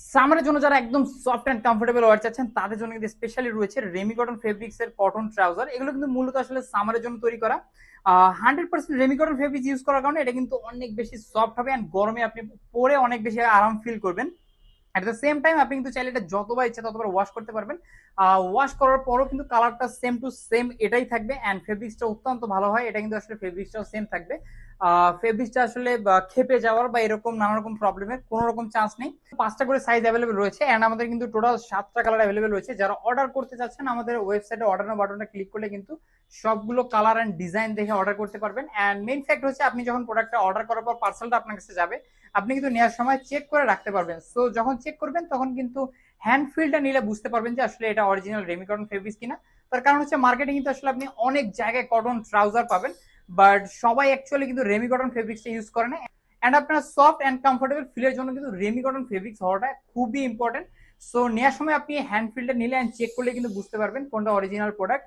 সামারের জন্য যারা একদম সফট অ্যান্ড কমফোর্টেবল ওয়ার চাচ্ছেন, তাদের জন্য কিন্তু স্পেশালি রয়েছে রেমি কটন ফেব্রিক্স এর কটন ট্রাউজার এগুলো কিন্তু মূলত আসলে সামারের জন্য তৈরি করা। Hundred percent ramie cotton fabrics use করার কারণে এটা কিন্তু অনেক বেশি সফট হবে অ্যান্ড গরমে আপনি পরে অনেক বেশি আরাম ফিল করবেন। অ্যাট দ্য সেম টাইম আপনি কিন্তু চাইলে এটা যতবার ইচ্ছা ততবার ওয়াশ করতে পারবেন। ওয়াশ করার পরও কিন্তু কালারটা সেম টু সেম এটাই থাকবে অ্যান্ড ফেব্রিক্সটা অত্যন্ত ভালো হয়। এটা কিন্তু আসলে ফেব্রিক্সটাও সেম থাকবে। ফেব্রিক্সটা আসলে খেপে যাওয়ার বা এরকম নানা রকম প্রবলেমের কোনো রকম চান্স নেই। পাঁচটা করে সাইজ অ্যাভেলেবেল রয়েছে অ্যান্ড আমাদের কিন্তু টোটাল সাতটা কালার অ্যাভেলেবেল রয়েছে। যারা অর্ডার করতে চাচ্ছেন, আমাদের ওয়েবসাইটে অর্ডার বাটনটা ক্লিক করলে কিন্তু সবগুলো কালার অ্যান্ড ডিজাইন দেখে অর্ডার করতে পারবেন। অ্যান্ড মেইন ফ্যাক্ট হচ্ছে, আপনি যখন প্রোডাক্টটা অর্ডার করার পর পার্সেলটা আপনার কাছে যাবে আপনি কিন্তু নেওয়ার সময় চেক করে রাখতে পারবেন। সো যখন চেক করবেন, তখন কিন্তু হ্যান্ড ফিলটা নিলে বুঝতে পারবেন যে আসলে এটা অরিজিনাল রেমি কটন কিনা। তার কারণ হচ্ছে মার্কেটে কিন্তু আসলে আপনি অনেক জায়গায় কটন ট্রাউজার পাবেন বাট সবাই অ্যাকচুয়ালি কিন্তু রেমি কটন ফেব্রিক্সটা ইউজ করে না। অ্যান্ড আপনার সফট অ্যান্ড কমফোর্টেবল ফিলের জন্য কিন্তু রেমি কটন ফেব্রিক্স হওয়াটা খুবই ইম্পর্টেন্ট সো নেওয়ার সময় আপনি হ্যান্ড ফিলটা নিলে অ্যান্ড চেক করলে কিন্তু বুঝতে পারবেন কোনটা অরিজিনাল প্রোডাক্ট